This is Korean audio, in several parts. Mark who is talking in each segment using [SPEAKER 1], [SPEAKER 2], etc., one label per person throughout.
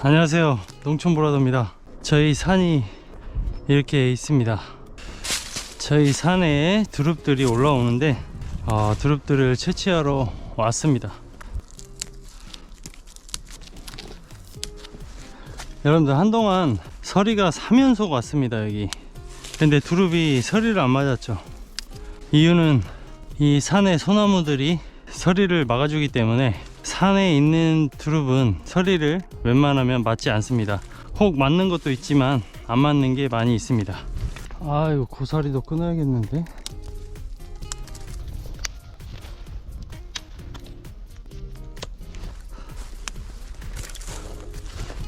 [SPEAKER 1] 안녕하세요. 농촌보라더입니다. 저희 산이 이렇게 있습니다. 저희 산에 두릅들이 올라오는데 어, 두릅들을 채취하러 왔습니다. 여러분들 한동안 서리가 3연속 왔습니다 여기. 근데 두릅이 서리를 안 맞았죠. 이유는 이 산의 소나무들이 서리를 막아주기 때문에 산에 있는 두릅은 서리를 웬만하면 맞지 않습니다. 혹 맞는 것도 있지만 안 맞는 게 많이 있습니다. 아 이거 고사리도 끊어야겠는데.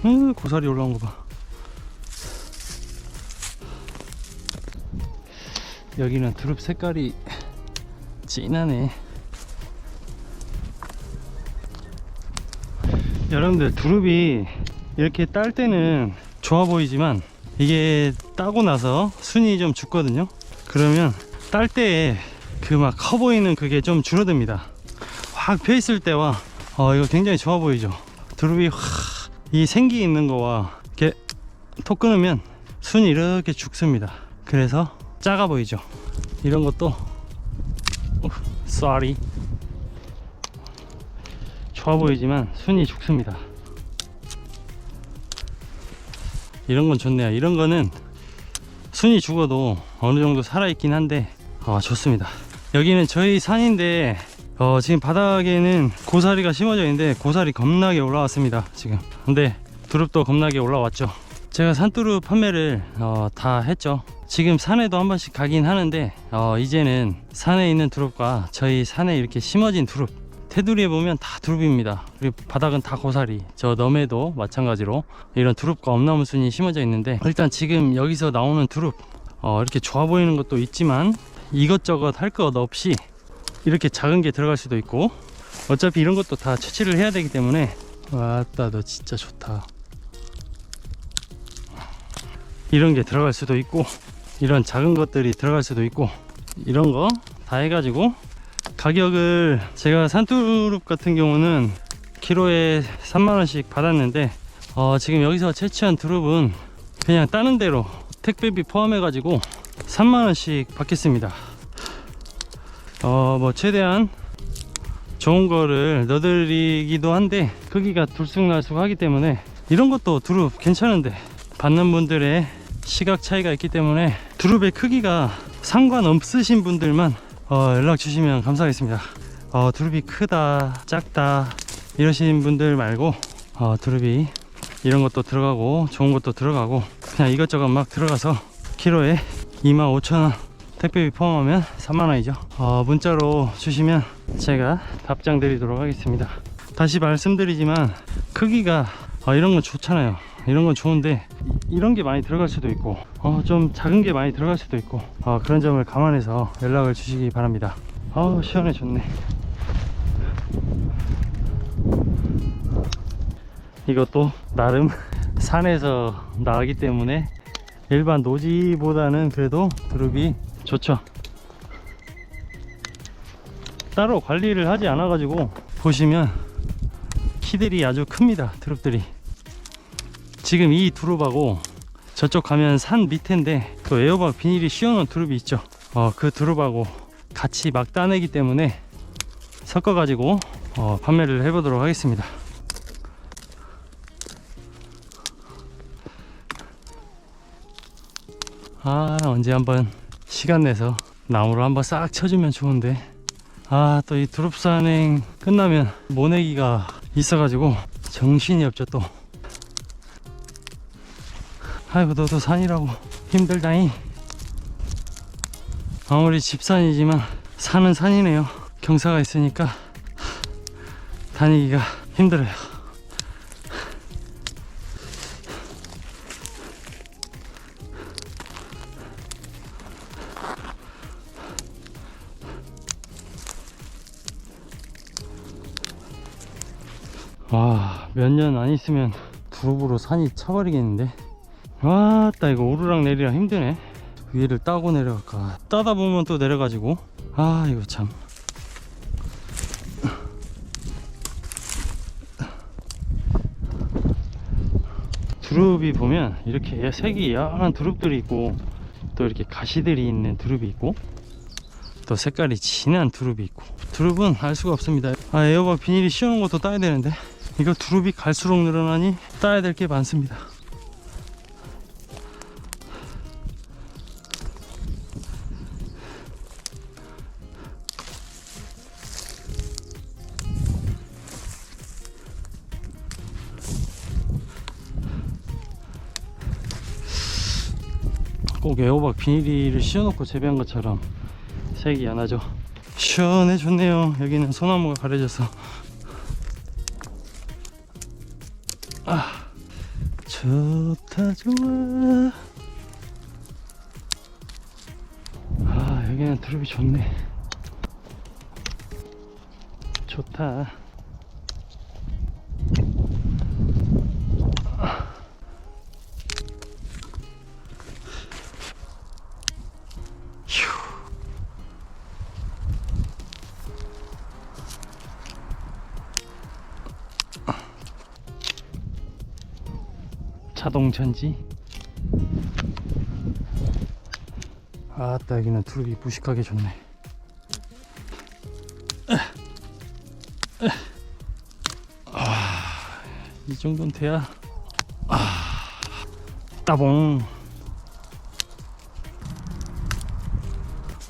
[SPEAKER 1] 음 고사리 올라온 거 봐. 여기는 두릅 색깔이 진하네. 여러분들 두릅이 이렇게 딸 때는 좋아 보이지만 이게 따고 나서 순이 좀 죽거든요. 그러면 딸 때에 그 막 커 보이는 그게 좀 줄어듭니다. 확 펴 있을 때와 어 이거 굉장히 좋아 보이죠? 두릅이 확 이 생기 있는 거와 이렇게 톡 끊으면 순이 이렇게 죽습니다. 그래서 작아 보이죠? 이런 것도 어, sorry 좋아 보이지만 순이 죽습니다. 이런 건 좋네요. 이런 거는 순이 죽어도 어느 정도 살아있긴 한데 어, 좋습니다. 여기는 저희 산인데 어, 지금 바닥에는 고사리가 심어져 있는데 고사리 겁나게 올라왔습니다 지금. 근데 두릅도 겁나게 올라왔죠. 제가 산두릅 판매를 어, 다 했죠. 지금 산에도 한 번씩 가긴 하는데 어, 이제는 산에 있는 두릅과 저희 산에 이렇게 심어진 두릅 테두리에 보면 다 두릅입니다. 그리고 바닥은 다 고사리. 저 너메도 마찬가지로 이런 두릅과 엄나무 순이 심어져 있는데 일단 지금 여기서 나오는 두릅 어, 이렇게 좋아 보이는 것도 있지만 이것저것 할 것 없이 이렇게 작은 게 들어갈 수도 있고 어차피 이런 것도 다 채취를 해야 되기 때문에 왔다 너 진짜 좋다. 이런 게 들어갈 수도 있고 이런 작은 것들이 들어갈 수도 있고 이런 거 다 해가지고 가격을 제가 산두릅 같은 경우는 키로에 3만원씩 받았는데 어, 지금 여기서 채취한 두릅은 그냥 따는 대로 택배비 포함해 가지고 3만원씩 받겠습니다. 어 뭐 최대한 좋은 거를 넣어드리기도 한데 크기가 들쑥날쑥 하기 때문에 이런 것도 두릅 괜찮은데 받는 분들의 시각 차이가 있기 때문에 두릅의 크기가 상관없으신 분들만 어, 연락 주시면 감사하겠습니다. 어, 두릅이 크다, 작다 이러신 분들 말고 어, 두릅이 이런 것도 들어가고 좋은 것도 들어가고 그냥 이것저것 막 들어가서 키로에 25,000원 택배비 포함하면 3만원이죠. 어, 문자로 주시면 제가 답장 드리도록 하겠습니다. 다시 말씀드리지만 크기가 어, 이런 건 좋잖아요. 이런 건 좋은데 이- 이런 게 많이 들어갈 수도 있고 어, 좀 작은 게 많이 들어갈 수도 있고 어, 그런 점을 감안해서 연락을 주시기 바랍니다. 아우 시원해 좋네. 이것도 나름 산에서 나기 때문에 일반 노지보다는 그래도 두릅이 좋죠. 따로 관리를 하지 않아 가지고 보시면 키들이 아주 큽니다 두릅들이 지금 이 두릅하고 저쪽 가면 산 밑인데 그 에어박 비닐이 씌워놓은 두릅이 있죠? 어, 그 두릅하고 같이 막 따내기 때문에 섞어 가지고 어, 판매를 해보도록 하겠습니다. 아 언제 한번 시간 내서 나무를 한번 싹 쳐주면 좋은데. 아 또 이 두릅 산행 끝나면 모내기가 있어가지고 정신이 없죠 또 아이고 너도 산이라고. 힘들다잉. 아무리 집산이지만 산은 산이네요. 경사가 있으니까 다니기가 힘들어요. 와 몇 년 안 있으면 두릅으로 산이 차버리겠는데 와따 이거 오르락 내리락 힘드네. 위를 따고 내려갈까. 따다 보면 또 내려가지고. 아 이거 참. 두릅이 보면 이렇게 색이 연한 두릅들이 있고 또 이렇게 가시들이 있는 두릅이 있고 또 색깔이 진한 두릅이 있고. 두릅은 알 수가 없습니다. 아 에어박 비닐이 씌워놓은 것도 따야 되는데 이거 두릅이 갈수록 늘어나니 따야 될 게 많습니다 꼭 에어박 비닐을 씌워놓고 재배한 것처럼 색이 연하죠. 시원해 좋네요. 여기는 소나무가 가려져서. 아 좋다 좋아 아 여기는 드롭이 좋네. 좋다 자동 전지? 아따 여기는 두릅이 무식하게 좋네. 아, 이 정도는 돼야. 아, 따봉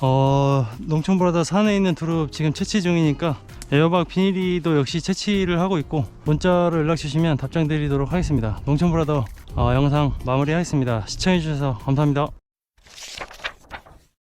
[SPEAKER 1] 어 농촌보다 산에 있는 두릅 지금 채취 중이니까 에어박 비닐이도 역시 채취를 하고 있고 문자로 연락 주시면 답장 드리도록 하겠습니다. 농촌브라더 어, 영상 마무리하겠습니다. 시청해 주셔서 감사합니다